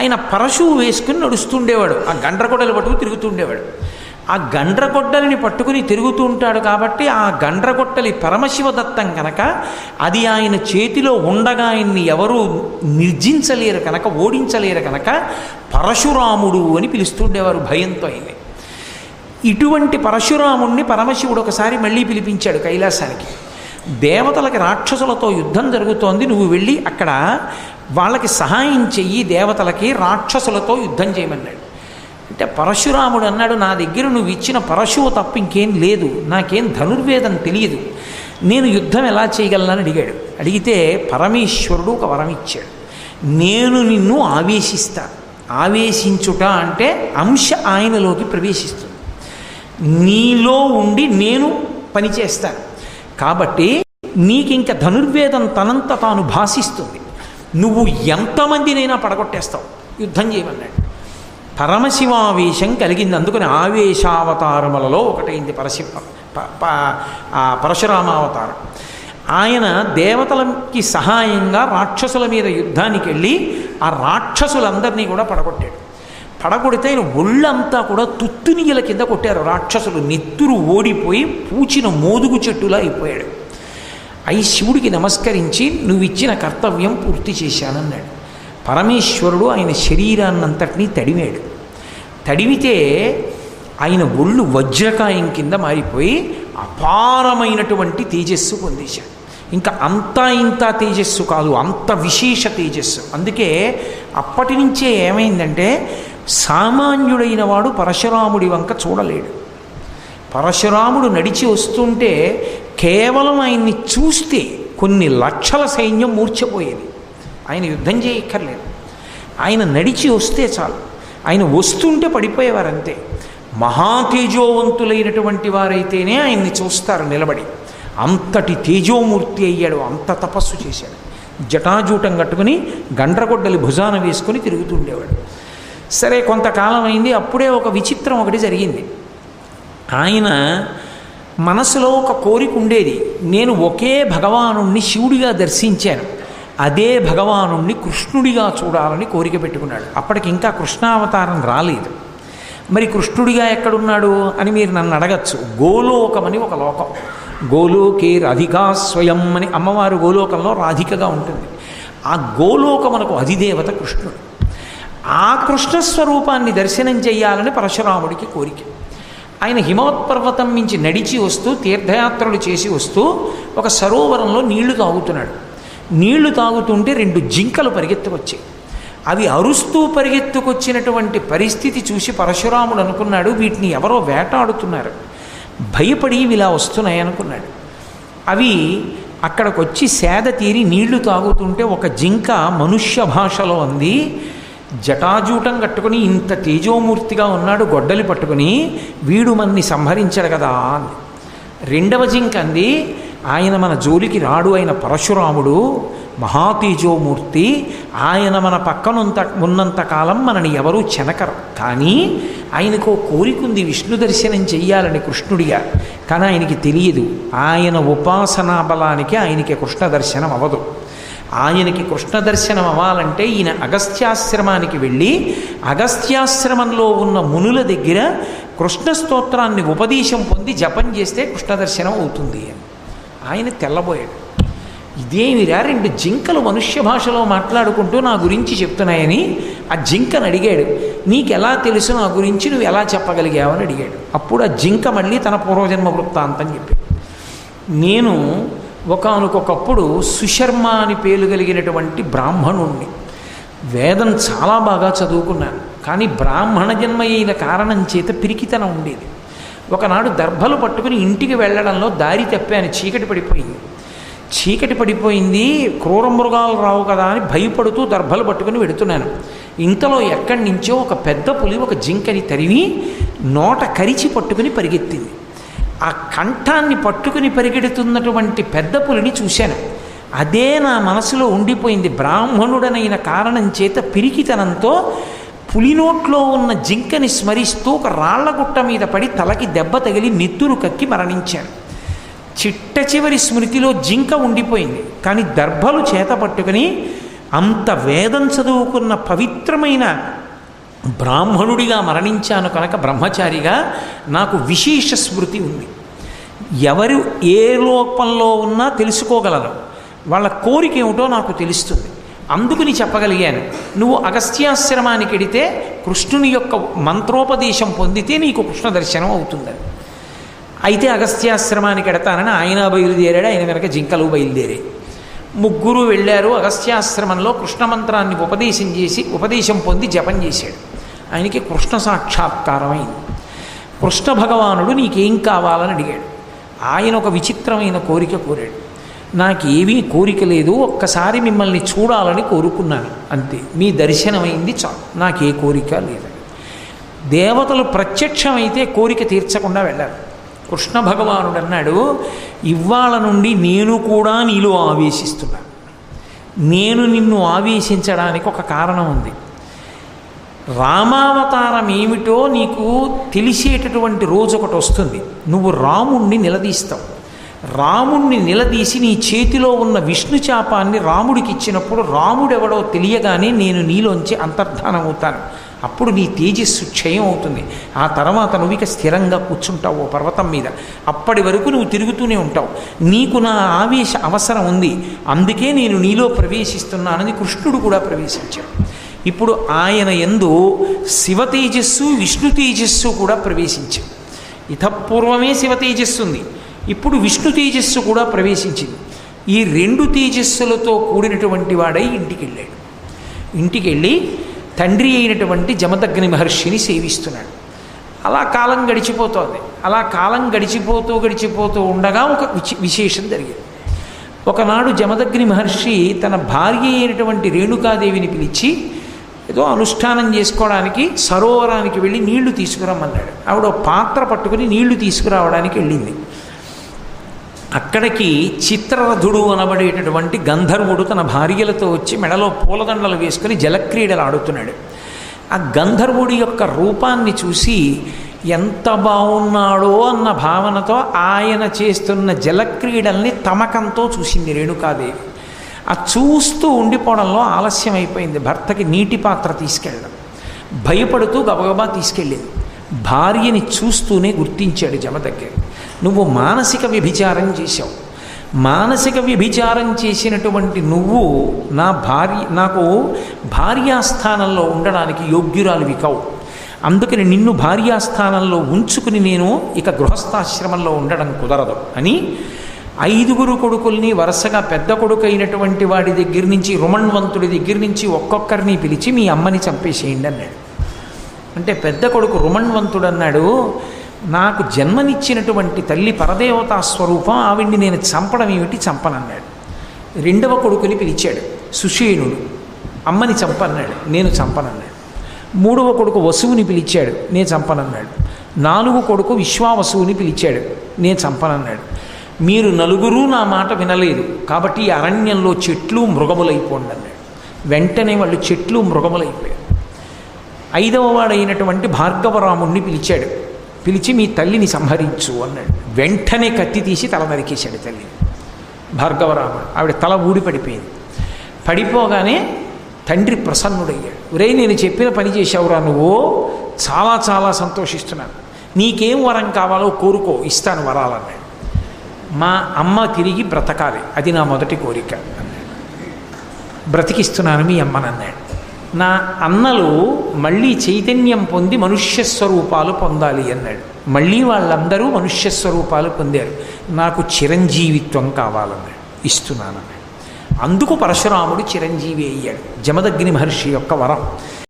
ఆయన పరశువు వేసుకుని నడుస్తుండేవాడు. ఆ గండ్రగొడ్డలు పట్టుకు తిరుగుతుండేవాడు. ఆ గండ్రగొడ్డలిని పట్టుకుని తిరుగుతూ ఉంటాడు కాబట్టి ఆ గండ్రగొట్టలి పరమశివదత్తం కనుక అది ఆయన చేతిలో ఉండగా ఆయన్ని ఎవరూ నిర్జించలేరు కనుక ఓడించలేరు కనుక పరశురాముడు అని పిలుస్తుండేవారు భయంతో ఆయన్ని. ఇటువంటి పరశురాముణ్ణి పరమశివుడు ఒకసారి మళ్ళీ పిలిపించాడు కైలాసానికి. దేవతలకి రాక్షసులతో యుద్ధం జరుగుతోంది నువ్వు వెళ్ళి అక్కడ వాళ్ళకి సహాయం చెయ్యి దేవతలకి రాక్షసులతో యుద్ధం చేయమన్నాడు. అంటే పరశురాముడు అన్నాడు నా దగ్గర నువ్వు ఇచ్చిన పరశువు తప్ప ఇంకేం లేదు నాకేం ధనుర్వేదం తెలియదు నేను యుద్ధం ఎలా చేయగలనని అడిగాడు. అడిగితే పరమేశ్వరుడు ఒక వరం ఇచ్చాడు. నేను నిన్ను ఆవేశిస్తా. ఆవేశించుట అంటే అంశ ఆయనలోకి ప్రవేశిస్తుంది. నీలో ఉండి నేను పనిచేస్తాను. కాబట్టి నీకింక ధనుర్వేదం తనంత తాను భాషిస్తుంది. నువ్వు ఎంతమందినైనా పడగొట్టేస్తావు. యుద్ధం చేయమన్నాడు. పరమశివావేశం కలిగింది. అందుకని ఆవేశావతారములలో ఒకటైంది పరశివ పరశురామావతారం. ఆయన దేవతలకి సహాయంగా రాక్షసుల మీద యుద్ధానికి వెళ్ళి ఆ రాక్షసులందరినీ కూడా పడగొట్టాడు. పడగొడితే ఆయన ఒళ్ళంతా కూడా తుత్తునియల కింద కొట్టారు. రాక్షసులు నెత్తురు ఓడిపోయి పూచిన మోదుగు చెట్టులా అయిపోయాడు. అయి శివుడికి నమస్కరించి నువ్వు ఇచ్చిన కర్తవ్యం పూర్తి చేశానన్నాడు. పరమేశ్వరుడు ఆయన శరీరాన్నంతటినీ తడిమాడు. తడివితే ఆయన ఒళ్ళు వజ్రకాయం కింద మారిపోయి అపారమైనటువంటి తేజస్సు పొందేశాడు. ఇంకా అంతా ఇంత తేజస్సు కాదు అంత విశేష తేజస్సు. అందుకే అప్పటి నుంచే ఏమైందంటే సామాన్యుడైన వాడు పరశురాముడి వంక చూడలేడు. పరశురాముడు నడిచి వస్తుంటే కేవలం ఆయన్ని చూస్తే కొన్ని లక్షల సైన్యం మూర్చపోయేది ఆయన యుద్ధం చేయక్కర్లేదు. ఆయన నడిచి వస్తే చాలు. ఆయన వస్తుంటే పడిపోయేవారంతే. మహాతేజోవంతులైనటువంటి వారైతేనే ఆయన్ని చూస్తారు నిలబడి. అంతటి తేజోమూర్తి అయ్యాడు అంత తపస్సు చేశాడు. జటాజూటం కట్టుకుని గండ్రగొడ్డలి భుజాన వేసుకుని తిరుగుతుండేవాడు. సరే కొంతకాలం అయింది అప్పుడే ఒక విచిత్రం ఒకటి జరిగింది. ఆయన మనసులో ఒక కోరిక ఉండేది. నేను ఒకే భగవానుణ్ణి శివుడిగా దర్శించాను. అదే భగవానుణ్ణి కృష్ణుడిగా చూడాలని కోరిక పెట్టుకున్నాడు. అప్పటికి ఇంకా కృష్ణావతారం రాలేదు. మరి కృష్ణుడిగా ఎక్కడున్నాడు అని మీరు నన్ను అడగచ్చు. గోలోకమని ఒక లోకం. గోలోకే రాధికా స్వయం అని అమ్మవారు గోలోకంలో రాధికగా ఉంటుంది. ఆ గోలోకమనకు అధిదేవత కృష్ణుడు. ఆ కృష్ణ స్వరూపాన్ని దర్శనం చేయాలని పరశురాముడికి కోరిక. ఆయన హిమవత్పర్వతం నుంచి నడిచి వస్తూ తీర్థయాత్రలు చేసి వస్తూ ఒక సరోవరంలో నీళ్ళు తాగుతున్నాడు. నీళ్ళు తాగుతుంటే రెండు జింకలు పరిగెత్తుకొచ్చాయి. అవి అరుస్తూ పరిగెత్తుకొచ్చినటువంటి పరిస్థితి చూసి పరశురాముడు అనుకున్నాడు వీటిని ఎవరో వేటాడుతున్నారు. భయపడి ఇలా వస్తున్నాయనుకున్నాడు. అవి అక్కడికి వచ్చి సేద తీరి నీళ్ళు తాగుతుంటే ఒక జింక మనుష్య భాషలో అంది జటాజూటం కట్టుకుని ఇంత తేజోమూర్తిగా ఉన్నాడు గొడ్డలి పట్టుకుని వీడు మన్ని సంహరించాడు కదా అంది రెండవ జింక అంది ఆయన మన జోలికి రాడు అయిన పరశురాముడు మహాతేజోమూర్తి ఆయన మన పక్కనుంత ఉన్నంతకాలం మనని ఎవరూ చెనకరు. కానీ ఆయనకు కోరిక ఉంది విష్ణు దర్శనం చెయ్యాలని కృష్ణుడిగా. కానీ ఆయనకి తెలియదు ఆయన ఉపాసనా బలానికి ఆయనకి కృష్ణ దర్శనం అవ్వదు ఆయనకి కృష్ణ దర్శనం అవ్వాలంటే ఈయన అగస్త్యాశ్రమానికి వెళ్ళి అగస్త్యాశ్రమంలో ఉన్న మునుల దగ్గర కృష్ణ స్తోత్రాన్ని ఉపదేశం పొంది జపం చేస్తే కృష్ణ దర్శనం అవుతుంది అని. ఆయన తెల్లబోయాడు. ఇదేమిరా రెండు జింకలు మనుష్య భాషలో మాట్లాడుకుంటూ నా గురించి చెప్తున్నాయని? ఆ జింకను అడిగాడు. నీకెలా తెలుసు నా గురించి? నువ్వు ఎలా చెప్పగలిగావని అడిగాడు. అప్పుడు ఆ జింక మళ్ళీ తన పూర్వజన్మ వృత్తాంతం చెప్పాడు. నేను ఒకనకొకప్పుడు సుశర్మ అని పేరు కలిగినటువంటి బ్రాహ్మణుణ్ణి. వేదం చాలా బాగా చదువుకున్నాను. కానీ బ్రాహ్మణ జన్మ అయిన కారణం చేత పిరికితనం ఉండేది. ఒకనాడు దర్భలు పట్టుకుని ఇంటికి వెళ్ళడంలో దారి తప్పాను. చీకటి పడిపోయింది. చీకటి పడిపోయింది. క్రూర మృగాలు రావు కదా అని భయపడుతూ దర్భలు పట్టుకుని వెడుతున్నాను. ఇంతలో ఎక్కడి నుంచో ఒక పెద్ద పులి ఒక జింకని తరివి నోట కరిచి పట్టుకుని పరిగెత్తింది. ఆ కంఠాన్ని పట్టుకుని పరిగెడుతున్నటువంటి పెద్ద పులిని చూశాను. అదే నా మనసులో ఉండిపోయింది. బ్రాహ్మణుడనైన కారణం చేత పిరికితనంతో పులినోట్లో ఉన్న జింకని స్మరిస్తూ ఒక రాళ్ళగుట్ట మీద పడి తలకి దెబ్బ తగిలి నెత్తురు కక్కి మరణించాను. చిట్ట చివరి స్మృతిలో జింక ఉండిపోయింది. కానీ దర్భలు చేత పట్టుకుని అంత వేదం చదువుకున్న పవిత్రమైన బ్రాహ్మణుడిగా మరణించాను కనుక బ్రహ్మచారిగా నాకు విశేష స్మృతి ఉంది. ఎవరు ఏ లోపంలో ఉన్నా తెలుసుకోగలను వాళ్ళ కోరిక ఏమిటో నాకు తెలుస్తుంది. అందుకుని చెప్పగలిగాను. నువ్వు అగస్త్యాశ్రమానికి వెడితే కృష్ణుని యొక్క మంత్రోపదేశం పొందితే నీకు కృష్ణ దర్శనం అవుతుందని అయితే అగస్త్యాశ్రమానికి ఎడతానని ఆయన బయలుదేరాడు ఆయన వెనక జింకలు బయలుదేరాయి. ముగ్గురు వెళ్ళారు అగస్త్యాశ్రమంలో కృష్ణ మంత్రాన్ని ఉపదేశం చేసి ఉపదేశం పొంది జపం చేశాడు. ఆయనకి కృష్ణ సాక్షాత్కారమైంది. కృష్ణ భగవానుడు నీకేం కావాలని అడిగాడు. ఆయన ఒక విచిత్రమైన కోరిక కోరాడు. నాకేమీ కోరిక లేదు ఒక్కసారి మిమ్మల్ని చూడాలని కోరుకున్నాను. అంతే మీ దర్శనమైంది చాలు నాకే కోరిక లేదు. దేవతలు ప్రత్యక్షమైతే కోరిక తీర్చకుండా వెళ్ళారు కృష్ణ భగవానుడు అన్నాడు ఇవాళ నుండి నేను కూడా నీలో ఆవేశిస్తున్నాను నేను నిన్ను ఆవేశించడానికి ఒక కారణం ఉంది. రామావతారం ఏమిటో నీకు తెలిసేటటువంటి రోజు ఒకటి వస్తుంది. నువ్వు రాముణ్ణి నిలదీస్తావు. రాముణ్ణి నిలదీసి నీ చేతిలో ఉన్న విష్ణు చాపాన్ని రాముడికి ఇచ్చినప్పుడు రాముడెవడో తెలియగానే నేను నీలోంచి అంతర్ధానమవుతాను. అప్పుడు నీ తేజస్సు క్షయం అవుతుంది. ఆ తర్వాత నువ్వు ఇక స్థిరంగా కూర్చుంటావు ఓ పర్వతం మీద. అప్పటి వరకు నువ్వు తిరుగుతూనే ఉంటావు. నీకు నా ఆవేశ అవసరం ఉంది. అందుకే నేను నీలో ప్రవేశిస్తున్నానని కృష్ణుడు కూడా ప్రవేశించాడు. ఇప్పుడు ఆయన ఎందు శివ తేజస్సు విష్ణు తేజస్సు కూడా ప్రవేశించింది. ఇతపూర్వమే శివ తేజస్సు ఉంది. ఇప్పుడు విష్ణు తేజస్సు కూడా ప్రవేశించింది. ఈ రెండు తేజస్సులతో కూడినటువంటి వాడై ఇంటికి వెళ్ళాడు ఇంటికి వెళ్ళి తండ్రి అయినటువంటి జమదగ్ని మహర్షిని సేవిస్తున్నాడు. అలా కాలం గడిచిపోతోంది. అలా కాలం గడిచిపోతూ గడిచిపోతూ ఉండగా ఒక విశేషం జరిగింది. ఒకనాడు జమదగ్ని మహర్షి తన భార్య అయినటువంటి రేణుకాదేవిని పిలిచి ఏదో అనుష్ఠానం చేసుకోవడానికి సరోవరానికి వెళ్ళి నీళ్ళు తీసుకురమ్మన్నాడు. ఆవిడ పాత్ర పట్టుకుని నీళ్ళు తీసుకురావడానికి వెళ్ళింది. అక్కడికి చిత్రరథుడు అనబడేటటువంటి గంధర్వుడు తన భార్యలతో వచ్చి మెడలో పూలదండలు వేసుకుని జలక్రీడలు ఆడుతున్నాడు. ఆ గంధర్వుడి యొక్క రూపాన్ని చూసి ఎంత బాగున్నాడో అన్న భావనతో ఆయన చేస్తున్న జలక్రీడల్ని తమకంతో చూసింది రేణుకాదేవి. ఆ చూస్తూ ఉండిపోవడంలో ఆలస్యం అయిపోయింది. భర్తకి నీటి పాత్ర తీసుకెళ్ళడం. భయపడుతూ గబగబా తీసుకెళ్ళింది. భార్యని చూస్తూనే గుర్తించాడు జమదగ్గిరి నువ్వు మానసిక వ్యభిచారం చేశావు. మానసిక వ్యభిచారం చేసినటువంటి నువ్వు నా భార్య నాకు భార్యాస్థానంలో ఉండడానికి యోగ్యురాలివి కావు. అందుకని నిన్ను భార్యాస్థానంలో ఉంచుకుని నేను ఇక గృహస్థాశ్రమంలో ఉండడం కుదరదు అని ఐదుగురు కొడుకుల్ని వరుసగా పెద్ద కొడుకు అయినటువంటి వాడి దగ్గర నుంచి రుమణ్వంతుడి దగ్గర నుంచి ఒక్కొక్కరిని పిలిచి మీ అమ్మని చంపేసేయండి అన్నాడు. అంటే పెద్ద కొడుకు రుమణ్వంతుడు అన్నాడు నాకు జన్మనిచ్చినటువంటి తల్లి పరదేవతా స్వరూపం ఆవిడ్ని నేను చంపడం ఏమిటి చంపనన్నాడు. రెండవ కొడుకుని పిలిచాడు సుషేణుడు అమ్మని చంపన్నాడు నేను చంపనన్నాడు. మూడవ కొడుకు వసువుని పిలిచాడు నేను చంపనన్నాడు. నాలుగు కొడుకు విశ్వావసువుని పిలిచాడు నేను చంపనన్నాడు. మీరు నలుగురు నా మాట వినలేదు. కాబట్టి ఈ అరణ్యంలో చెట్లు మృగములైపోండి అన్నాడు వెంటనే వాళ్ళు చెట్లు మృగములైపోయారు. ఐదవ వాడైనటువంటి భార్గవరాముణ్ణి పిలిచాడు. పిలిచి మీ తల్లిని సంహరించు అన్నాడు. వెంటనే కత్తి తీసి తల నరికేశాడు తల్లి. భార్గవరాముడు. ఆవిడ తల ఊడి పడిపోయింది. పడిపోగానే తండ్రి ప్రసన్నుడయ్యాడు. ఒరే నేను చెప్పిన పని చేశావురా నువ్వు? చాలా చాలా సంతోషిస్తున్నాను. నీకేం వరం కావాలో కోరుకో. ఇస్తాను వరాలన్నాడు. మా అమ్మ తిరిగి బ్రతకాలి. అది నా మొదటి కోరిక. బ్రతికిస్తున్నాను మీ అమ్మనన్నాడు నా అన్నలు మళ్ళీ చైతన్యం పొంది మనుష్య స్వరూపాలు పొందాలి అన్నాడు. మళ్ళీ వాళ్ళందరూ మనుష్య స్వరూపాలు పొందారు. నాకు చిరంజీవిత్వం కావాలన్నాడు. ఇస్తున్నానన్నాడు అందుకు పరశురాముడు చిరంజీవి అయ్యాడు. జమదగ్ని మహర్షి యొక్క వరం.